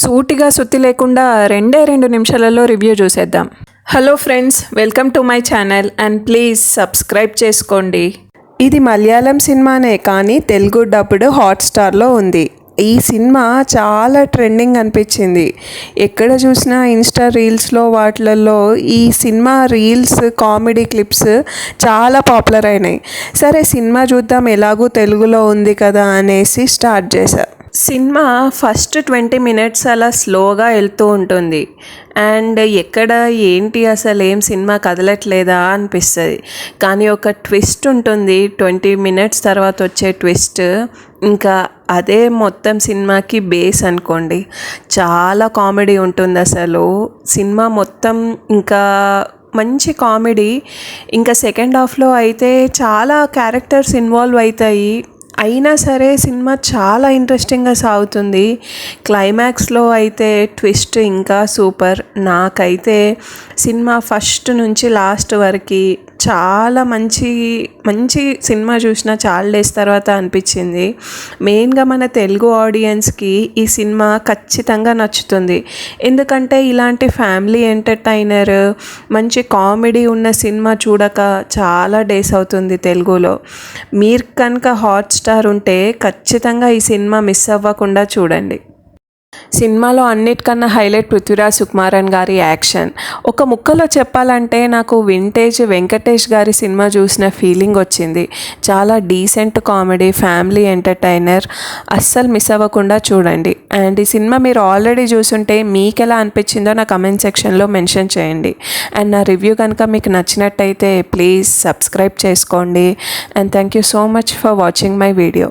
సూటిగా సుత్తి లేకుండా రెండే రెండు నిమిషాలలో రివ్యూ చూసేద్దాం. Hello friends welcome to my channel and please subscribe చేసుకోండి. ఇది మలయాళం సినిమానే కానీ తెలుగు డబ్బుడు హాట్స్టార్లో ఉంది. ఈ సినిమా చాలా ట్రెండింగ్ అనిపించింది. ఎక్కడ చూసినా ఇన్స్టా రీల్స్లో వాటిలలో ఈ సినిమా రీల్స్ కామెడీ క్లిప్స్ చాలా పాపులర్ అయినాయి. సరే సినిమా చూద్దాం ఎలాగూ తెలుగులో ఉంది కదా అనేసి స్టార్ట్ చేశారు సినిమా ఫస్ట్ ట్వంటీ మినిట్స్ అలా స్లోగా వెళ్తూ ఉంటుంది. అండ్ ఎక్కడ ఏంటి అసలు ఏం సినిమా కదలట్లేదా అనిపిస్తుంది. కానీ ఒక ట్విస్ట్ ఉంటుంది. ట్వంటీ మినిట్స్ తర్వాత వచ్చే ట్విస్ట్. ఇంకా అదే మొత్తం సినిమాకి బేస్ అనుకోండి. చాలా కామెడీ ఉంటుంది అసలు. సినిమా మొత్తం ఇంకా మంచి కామెడీ. ఇంకా సెకండ్ హాఫ్లో అయితే చాలా క్యారెక్టర్స్ ఇన్వాల్వ్ అవుతాయి. అయినా సరే సినిమా చాలా ఇంట్రెస్టింగ్గా సాగుతుంది. క్లైమాక్స్లో అయితే ట్విస్ట్ ఇంకా సూపర్. నాకైతే సినిమా ఫస్ట్ నుంచి లాస్ట్ వరకు చాలా మంచి మంచి సినిమా చూసిన చాలా డేస్ తర్వాత అనిపించింది. మెయిన్గా మన తెలుగు ఆడియన్స్కి ఈ సినిమా ఖచ్చితంగా నచ్చుతుంది. ఎందుకంటే ఇలాంటి ఫ్యామిలీ ఎంటర్టైనర్ మంచి కామెడీ ఉన్న సినిమా చూడక చాలా డేస్ అవుతుంది తెలుగులో. మీరు కనుక హాట్స్టార్ ఉంటే ఖచ్చితంగా ఈ సినిమా మిస్ అవ్వకుండా చూడండి. సినిమాలో అన్నిటికన్నా హైలైట్ పృథ్వీరాజ్ సుకుమారన్ గారి యాక్షన్. ఒక ముక్కలో చెప్పాలంటే నాకు వింటేజ్ వెంకటేష్ గారి సినిమా చూసిన ఫీలింగ్ వచ్చింది. చాలా డీసెంట్ కామెడీ ఫ్యామిలీ ఎంటర్టైనర్ అస్సలు మిస్ అవ్వకుండా చూడండి. అండ్ ఈ సినిమా మీరు ఆల్రెడీ చూసుంటే మీకు ఎలా అనిపించిందో నా కమెంట్ సెక్షన్లో మెన్షన్ చేయండి. అండ్ నా రివ్యూ కనుక మీకు నచ్చినట్టయితే ప్లీజ్ సబ్స్క్రైబ్ చేసుకోండి. And thank you so much for watching my video.